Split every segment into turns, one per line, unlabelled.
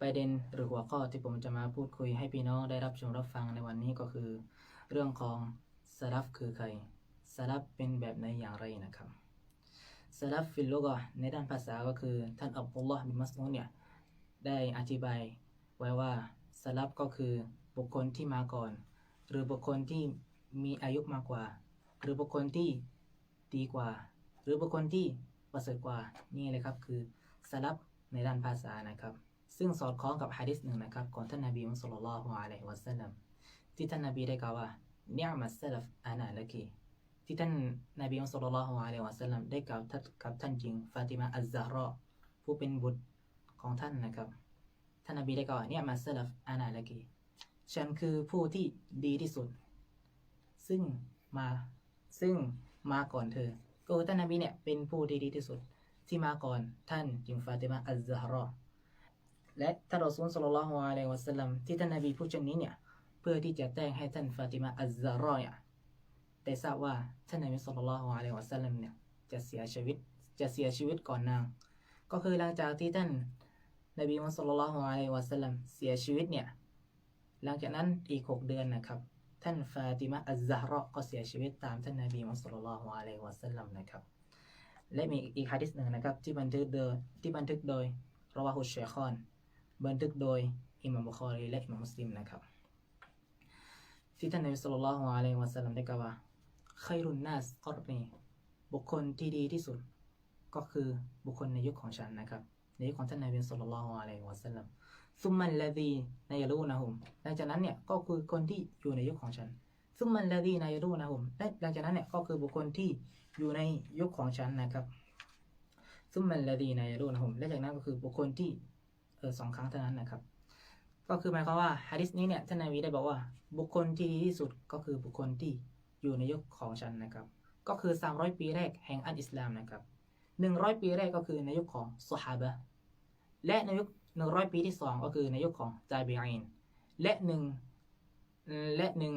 ประเด็นหรือหัวข้อที่ผมจะมาพูดคุยให้พี่น้องได้รับชมรับฟังในวันนี้ก็คือ เรื่องของสลับคือใครสลับเป็นแบบไหนอย่างไรนะครับสลับฟิลโลกในด้านภาษาก็คือ ท่านอับดุลลอฮ์บินมัสอูเนี่ยได้อธิบายไว้ว่าสลับก็คือบุคคลที่มาก่อน หรือบุคคลที่มีอายุมากกว่า หรือบุคคลที่ดีกว่า หรือบุคคลที่ประเสริฐกว่านี่เลยครับคือสลับในด้านภาษานะครับ ซึ่งสอดคล้องกับฮะดิษหนึ่งนะครับของท่านนบีมุฮัมมัดสุลลัลลอฮุอะลัยฮิวะสัลลัมที่ท่านนบีได้กล่าวว่าเนียมัสลัฟอานาละกีที่ท่านนบีมุฮัมมัดสุลลัลลอฮุอะลัยฮิวะสัลลัมได้กล่าวกับท่านหญิงฟาติมาอัซซะฮรอผู้เป็นบุตรของท่านนะครับ ท่านนบีได้กล่าวว่าเนี่ยมัสลัฟอานาละกีฉันคือผู้ที่ดีที่สุด ซึ่งมาซึ่งมาก่อนเธอ ก็คือท่านนบีเนี่ยเป็นผู้ที่ดีที่สุด ที่มาก่อนท่านหญิงฟาติมาอัซซะฮรอ และท่านรอซูลสุลลัลฮุอะลัยฮิวะสัลลัมที่ท่านนบีพูดเช่นนี้เนี่ยเพื่อที่จะแจ้งให้ท่านฟาติมาอัซซาราเนี่ยได้ทราบว่าท่านนบีสุลลัลฮุอะลัยฮิวะสัลลัมเนี่ยจะเสียชีวิตจะเสียชีวิตก่อนนาง ก็คือหลังจากที่ท่านนบีมุสลลัลลอฮุอะลัยวะสัลลัมเสียชีวิตเนี่ยหลังจากนั้นอีกหกเดือนนะครับ ท่านฟาติมาอัซซาราก็เสียชีวิตตามท่านนบีมุสลลัลลอฮุอะลัยวะสัลลัมนะครับ และมีอีกฮะดิษหนึ่งนะครับที่บันทึกโดยที่บันทึกโดยรอวาฮุชเชคอน บันทึกโดยอิหม่ามบุคอรีและอิหม่ามมุสลิมนะครับ ที่ท่านนบีสุลต่านละฮ์อะลัยฮิวะสัลลัมได้กล่าวว่าขัยรุนนัสกอรนีบุคคลที่ดีที่สุด ก็คือบุคคลในยุคของฉันนะครับ ในยุคของท่านนบีสุลต่านละฮ์อะลัยฮิวะสัลลัมซุมมันละดีนายรูนะฮุมหลังจากนั้นเนี่ยก็คือคนที่อยู่ในยุคของฉันซุมมันละดีนายรูนะฮุมและหลังจากนั้นเนี่ยก็คือบุคคลที่อยู่ในยุคของฉันนะครับซุมมันละดีนายรูนะฮุมและจากนั้นก็คือบุคคลที่ เออสองครั้งเท่านั้นนะครับ ก็คือหมายความว่าฮะดิษนี้เนี่ยท่านนบีได้บอกว่าบุคคลที่ดีที่สุดก็คือบุคคลที่อยู่ในยุคของฉันนะครับ ก็คือ 300 ปีแรกแห่งอันอิสลามนะครับ 100 ปีแรกก็คือในยุคของซอฮาบะและในยุค 100 ปีที่ 2 ก็คือในยุคของตาบีอินและหนึ่งและหนึ่ง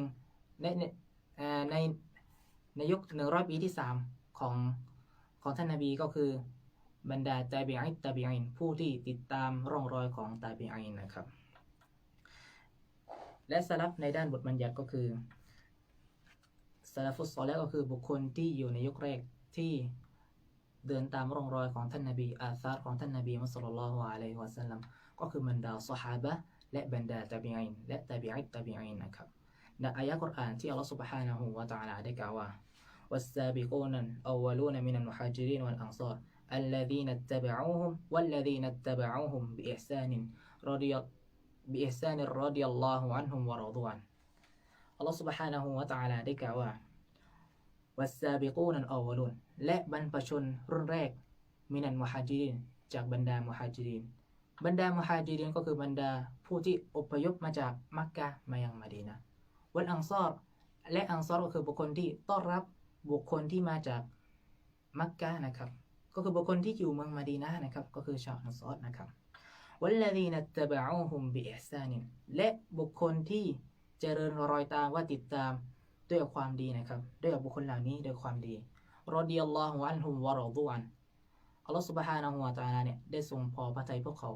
ในในเอ่อในในยุค 100 ปีที่ 3 ของของท่านนบีก็คือ บรรดาตาบีอินตาบีอินผู้ที่ติดตามร่องรอยของตาบีอินนะครับ และสลับในด้านบทบัญญัติก็คือสลัฟุสซอลและก็คือบุคคลที่อยู่ในยุคแรกที่เดินตามร่องรอยของท่านนบีอาซาร์ของท่านนบีมุสลิมละฮ์อะลัยฮิวะสัลลัมก็คือบรรดาซอฮาบะและบรรดาตาบีอินและตาบีอินตาบีอินนะครับในอายะกุรอานที่อัลลอฮฺ سبحانه และ تعالى ได้กล่าวว่า والسابقون الأولون من المهاجرين والأنصار الذين اتبعوهم والذين اتبعوهم بإحسان رضي بإحسان رضي الله عنهم ورضوا عنه الله سبحانه وتعالى ได้กล่าวว่า والسابقون الأولون และบรรพชนรุ่นแรกมินันมุฮาจิรินจากบรรดามุฮาจิรินบรรดามุฮาจิรินก็คือบรรดาผู้ที่อพยพมาจากมักกะมายังมาดีนะวัลอังซอรและอังซอรก็คือบุคคลที่ต้อนรับบุคคลที่มาจากมักกะนะครับ ก็คือบุคคลที่อยู่เมืองมาดีนะห์นะครับ ก็คือชาวอันซอรนะครับวัลลดีนัตตะบะอูฮุมบิอิห์ซานินและบุคคลที่เจริญรอยตามว่าติดตามด้วยความดีนะครับ ด้วยบุคคลเหล่านี้ด้วยความดีรอดิยัลลอฮุอันฮุมวะรอฎูอันอัลลอฮฺ سبحانه และ تعالى เนี่ยได้ทรงพอพระทัยพวกเขา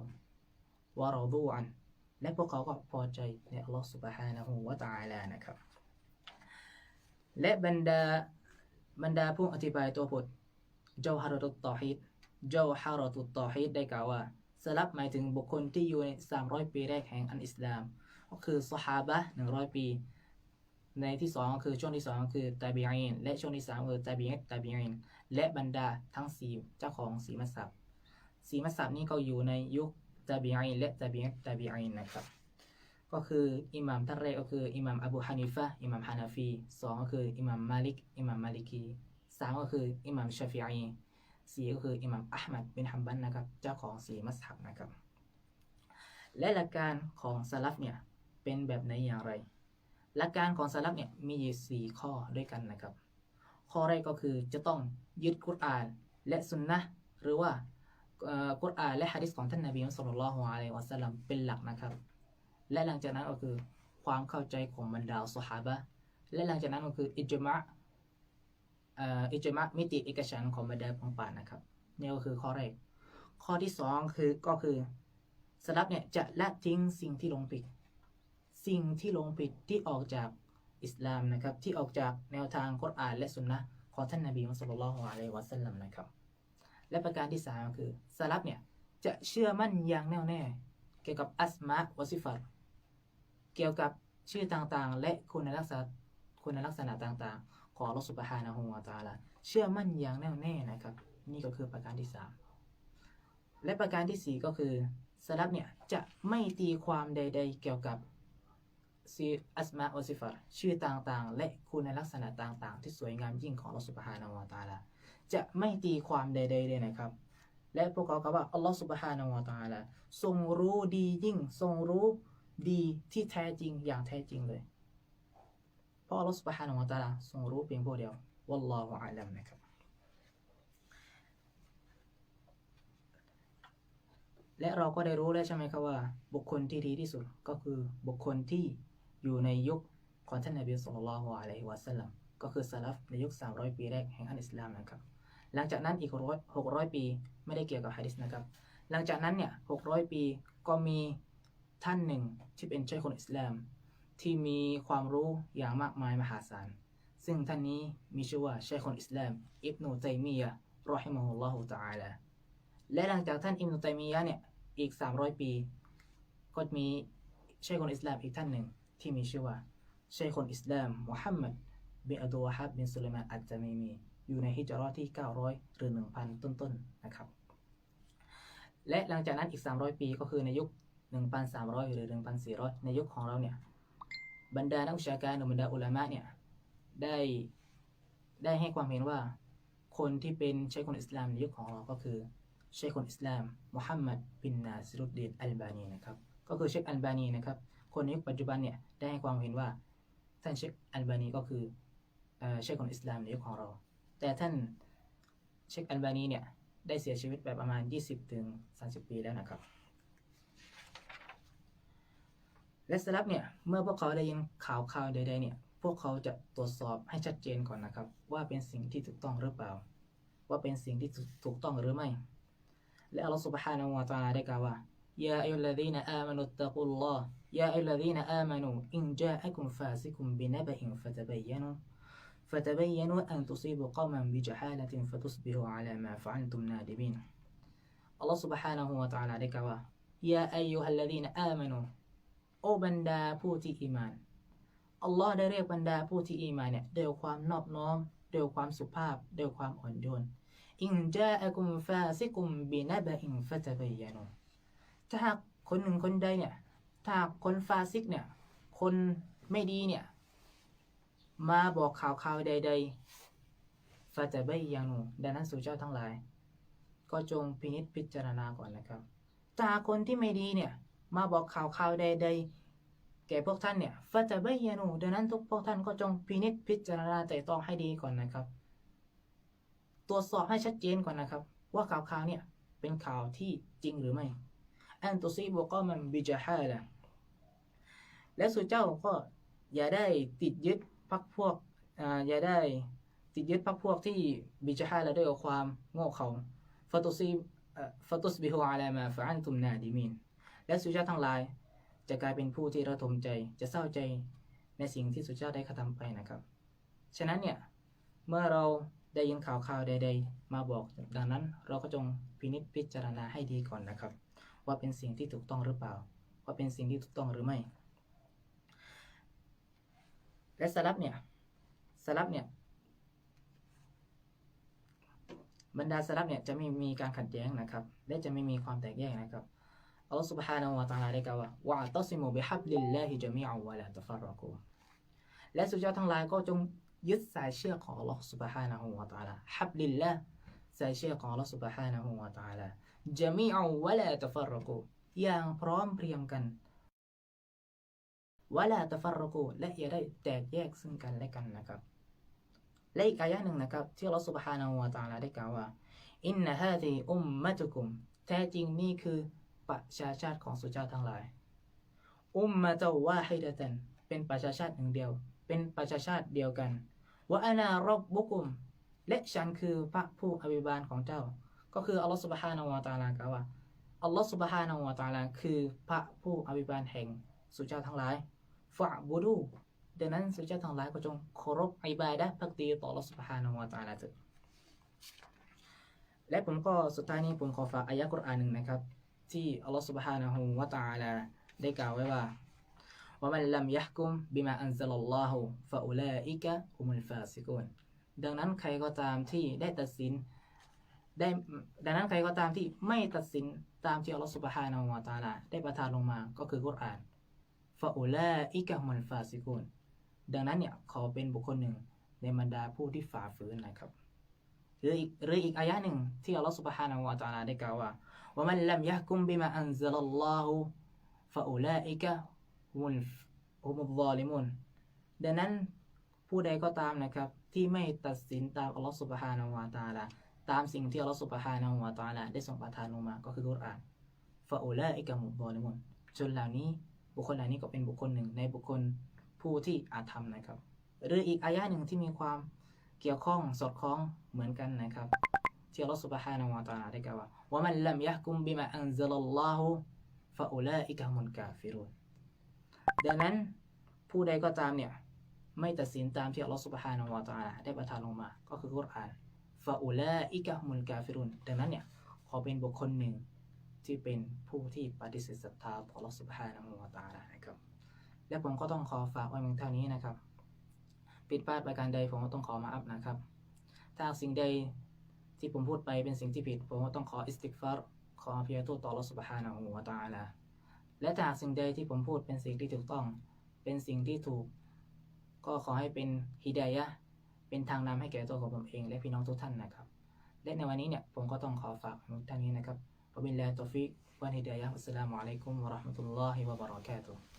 วะรอฎูอัน และพวกเขาก็พอใจในอัลลอฮฺ سبحانه และ تعالى นะครับ และบรรดาบรรดาผู้อธิบายตัวบท เจ้าฮารตุตตอฮิดเจ้าฮารตุตตอฮิดได้กล่าวว่าสลับหมายถึงบุคคลที่อยู่ใน 300 ปีแรกแห่งอันอิสลาม ก็คือซอฮาบะ100 ปี ในที่สองก็คือช่วงที่สองก็คือตาบีอินและช่วงที่สามคือตาบีอินตาบีอินและบรรดาทั้งสี่เจ้าของสีมัสับสีมัสับนี้ก็อยู่ในยุคตาบีอินและตาบีอินตาบีอินนะครับก็คืออิหม่ามท่านแรกก็คืออิหม่ามอบูฮานิฟะอิหม่ามฮานาฟีสองก็คืออิหม่ามมาลิกอิหม่ามมาลิกี สามก็คืออิหม่ามชาฟิอีสี่ก็คืออิหม่ามอัลมัดบินฮัมบันนะครับ เจ้าของสี่มัสฮับนะครับ และหลักการของสลับเนี่ยเป็นแบบไหนอย่างไร หลักการของสลับเนี่ยมีอยู่สี่ข้อด้วยกันนะครับ ข้อแรกก็คือจะต้องยึดกุรอานและสุนนะหรือว่ากุรอานและฮะดิษของท่านนบีมุฮัมมัดศ็อลลัลลอฮุอะลัยวะสัลลัมเป็นหลักนะครับ และหลังจากนั้นก็คือความเข้าใจของบรรดาสหาบะและหลังจากนั้นก็คืออิจมะ อิจมะมิติเอกฉันของบรรดาของป่านะครับนี่ก็คือข้อแรกข้อที่สองคือก็คือสลับเนี่ยจะละทิ้งสิ่งที่ลงผิด สิ่งที่ลงผิดที่ออกจากอิสลามนะครับที่ออกจากแนวทางกุรอานและสุนนะของท่านนบีมุสลิมอะลัยฮิวะสัลลัมนะครับ และประการที่สามคือสลับเนี่ยจะเชื่อมั่นอย่างแน่วแน่ เกี่ยวกับอัสมะวะซิฟัตเกี่ยวกับชื่อต่างๆ และคุณลักษณะคุณลักษณะต่างๆ ของอัลอสุบฮานะฮูวะตาลาเชื่อมั่นอย่างแน่วแน่นะครับ นี่ก็คือประการที่สามและประการที่สี่ก็คือสลับเนี่ยจะไม่ตีความใด ๆ เกี่ยวกับซีอัสมาอซิฟัตชื่อต่างๆ และคุณลักษณะต่างๆ ที่สวยงามยิ่งของอัลอสุบฮานะฮูวตาลาจะไม่ตีความใดๆเลยนะครับ และพวกเขาก็ว่าอัลลอฮฺสุบฮานะฮูวตาลาทรงรู้ดียิ่ง ทรงรู้ดีที่แท้จริงอย่างแท้จริงเลย ราะอัลลอฮฺสุบฮานะฮูวะตะอาลาทรงรู้เพียงผู้เดียววัลลอฮุอาลัมนะครับ และเราก็ได้รู้แล้วใช่ไหมครับว่า บุคคลที่ดีที่สุดก็คือบุคคลที่อยู่ในยุคของท่านนบีสุลต่านละฮ์อะลัยฮิวะสัลลัมก็คือซาลฟในยุค 300 ปีแรกแห่งอันอิสลามนะครับ หลังจากนั้นอีกร้อยหกร้อยปีไม่ได้เกี่ยวกับฮะดิษนะครับ หลังจากนั้นเนี่ยหกร้อยปีก็มีท่านหนึ่งที่เป็นเจ้าคนอิสลาม ที่มีความรู้อย่างมากมายมหาศาล ซึ่งท่านนี้มีชื่อว่าเชคคนอิสลาม อิบนุตัยมียะรอฮิมะฮุลลอฮุตะอาลาและหลังจากท่านอิบนุตัยมียะเนี่ยอีก 300 ปี ก็มีเชคคนอิสลามอีกท่านหนึ่งที่มีชื่อว่าเชคคนอิสลามมุฮัมมัดบินอับดุลวะฮับบินสุลัยมานอัจจามีมีอยู่ในฮิจราะห์ที่ 900 หรือ 1,000 ต้นๆนะครับ และหลังจากนั้นอีก 300 ปีก็คือในยุค 1,300 หรือ 1,400 ในยุคของเราเนี่ย บรรดานักวิชาการหรือบรรดาอุลามะเนี่ยได้ได้ให้ความเห็นว่าคนที่เป็นใช้คนอิสลามในยุคของเราก็คือเชคคนอิสลามมุฮัมมัดบินนาซิรุดดีนอัลบานีนะครับก็คือเชคอัลบานีนะครับคนในยุคปัจจุบันเนี่ยได้ให้ความเห็นว่าท่านเชคอัลบานีก็คือเชคคนอิสลามในยุคของเรา แต่ท่านเชคอัลบานีเนี่ยได้เสียชีวิตไปประมาณ 20ถึง30 ปีแล้วนะครับ และสลับเนี่ยเมื่อพวกเขาได้ยินข่าวข่าวใดๆเนี่ยพวกเขาจะตรวจสอบให้ชัดเจนก่อนนะครับ ว่าเป็นสิ่งที่ถูกต้องหรือเปล่า ว่าเป็นสิ่งที่ถูกต้องหรือไม่ และอัลลอฮฺ سبحانه และ تعالى ได้กล่าวว่ายาอัยลลดีนอามานุตตะกุลลอฮ์ยาอัยลลดีนอามานุอินจาอะกุมฟาซิกุมบินะบะอินฟะตะบัยยนุ فتبينوا أن تصيبوا قوما بجهالة فتصبحوا على ما فعلتم نادمين อัลลอฮฺ سبحانه และ تعالى ได้ โอบรรดาผู้ที่อีมาน อัลลอฮ์ได้เรียกบรรดาผู้ที่อีมานเนี่ยด้วยความนอบน้อมด้วยความสุภาพด้วยความอ่อนโยนอินจาอะกุมฟาซิกุมบินะบะอินฟะตะบยานุถ้าหากคนหนึ่งคนใดเนี่ยถ้าหากคนฟาซิกเนี่ยคนไม่ดีเนี่ยมาบอกข่าวข่าวใดๆฟาตะบัยยานุดังนั้นสู่เจ้าทั้งหลาย ก็จงพินิจพิจารณาก่อนนะครับถ้าหากคนที่ไม่ดีเนี่ย มาบอกข่าวข่าวใดๆแก่พวกท่านเนี่ยฟาจะไบยานูดังนั้นทุกพวกท่านก็จงพินิจพิจารณาแต่ต้องให้ดีก่อนนะครับ ตรวจสอบให้ชัดเจนก่อนนะครับ ว่าข่าวข่าวเนี่ยเป็นข่าวที่จริงหรือไม่อันตุซีบุก็มันบิจฮาละและสู่เจ้าก็อย่าได้ติดยึดพักพวกอ่าอย่าได้ติดยึดพักพวกที่บิจฮาละด้วยความโง่เขาฟาตุซีฟาตุสบิฮุอาลามาฟะอันตุมนาดิมิน และสุชาติทั้งหลาย จะกลายเป็นผู้ที่ระทมใจจะเศร้าใจในสิ่งที่สุชาติได้กระทำไปนะครับ ฉะนั้นเนี่ยเมื่อเราได้ยินข่าวข่าวใด ๆ มาบอกดังนั้น เราก็จงพินิจพิจารณาให้ดีก่อนนะครับ ว่าเป็นสิ่งที่ถูกต้องหรือเปล่า ว่าเป็นสิ่งที่ถูกต้องหรือไม่ และสลับเนี่ยสลับเนี่ยบรรดาสลับเนี่ยจะไม่มีการขัดแย้งนะครับ และจะไม่มีความแตกแยกนะครับ الله سبحانه وتعالى عليك واعتصموا بحبل الله جميعا ولا تفرقوا. لا سجاتا لا يقوتم. يسعشيق الله سبحانه وتعالى. حبل الله سعشيق الله سبحانه وتعالى. جميعا ولا تفرقوا. يا برام بريم ولا تفرقوا. لا يري تاكيك سنكا لك النكا ليك يعني يا نكا تي الله سبحانه وتعالى لك إن هذه أمتكم تاتي نيكو ประชาชาติของสุเจ้าทั้งหลาย อุมมาเจ้าว่าให้ดะตันเป็นประชาชาติหนึ่งเดียว เป็นประชาชาติเดียวกันวะอานารบบุกุม และฉันคือพระผู้อภิบาลของเจ้า ก็คืออัลลอฮฺสุบฮานาวะตาลากล่าวว่าอัลลอฮฺสุบฮานาวะตาลาคือพระผู้อภิบาลแห่งสุเจ้าทั้งหลายฝะบูดูดังนั้นสุเจ้าทั้งหลายก็จงเคารพอิบาดะพักดีต่ออัลลอฮฺสุบฮานาวะตาลาเถิดและผมก็สุดท้ายนี้ผมขอฝากอายะกุรอานหนึ่งนะครับ ที่อัลลอฮฺสุบฮานะฮูวะตะอาลาได้กล่าวไว้ว่า ومن لم يحكم بما أنزل الله فأولئك هم الفاسقون ดังนั้นใครก็ตามที่ได้ตัดสินได้ดังนั้นใครก็ตามที่ไม่ตัดสินตามที่อัลลอฮฺสุบฮานะฮูวะตะอาลาได้ประทานลงมาก็คือกุรอานฟาอูลาอิกะฮุมุลฟาซิกุนดังนั้นเนี่ยเขาเป็นบุคคลหนึ่งในบรรดาผู้ที่ฝ่าฝืนนะครับหรืออีกหรืออีกอายะหนึ่งที่อัลลอฮฺสุบฮานะฮูวะตะอาลาได้กล่าวว่า ว่ามันลัมยะฮกุมบิมาอันซัลลัลลอฮุฟาอูลาอิกะฮุมุลฮุมุลซอลิมุนดังนั้นผู้ใดก็ตามนะครับ ที่ไม่ตัดสินตามอัลลอฮฺสุบฮานะฮูวะตาลาตามสิ่งที่อัลลอฮฺสุบฮานะฮูวะตาลาได้ทรงประทานลงมาก็คือกุรอานฟาอูลาอิกะมุบอลิมุนจนเหล่านี้บุคคลเหล่านี้ก็เป็นบุคคลหนึ่งในบุคคลผู้ที่อาธรรมนะครับ หรืออีกอายะหนึ่งที่มีความเกี่ยวข้องสอดคล้องเหมือนกันนะครับ ที่อัลลอฮฺสุบฮานะฮูวะตะอาลาได้กล่าวว่าว่ามันลัมยะกุมบิมาอันซัลลัลลอฮุฟาอูลาอิกะมุลกาฟิรุนดังนั้นผู้ใดก็ตามเนี่ยไม่ตัดสินตามที่อัลลอฮฺสุบฮานะฮูวะตะอาลาได้ประทานลงมา ก็คือกุรอานฟาอูลาอิกะมุลกาฟิรุนดังนั้นเนี่ยขอเป็นบุคคลหนึ่งที่เป็นผู้ที่ปฏิเสธศรัทธาต่อ Allah Subhanahu wa Ta'ala นะครับและผมก็ต้องขอฝากไว้เพียงเท่านี้นะครับผิดพลาดประการใดผมก็ต้องขอมาอัพนะครับ ถ้าสิ่งใด ที่ผมพูดไปเป็นสิ่งที่ผิด ผมก็ต้องขออิสติกฟารขออภัยโทษต่อ Allah Subhanahu wa Ta'ala และถ้าหากสิ่งใดที่ผมพูดเป็นสิ่งที่ถูกต้อง เป็นสิ่งที่ถูก ก็ขอให้เป็นฮิดายะเป็นทางนำให้แก่ตัวของผมเอง และพี่น้องทุกท่านนะครับ และในวันนี้เนี่ยผมก็ต้องขอฝากทุกท่านนี้นะครับวะบิลลาฮิต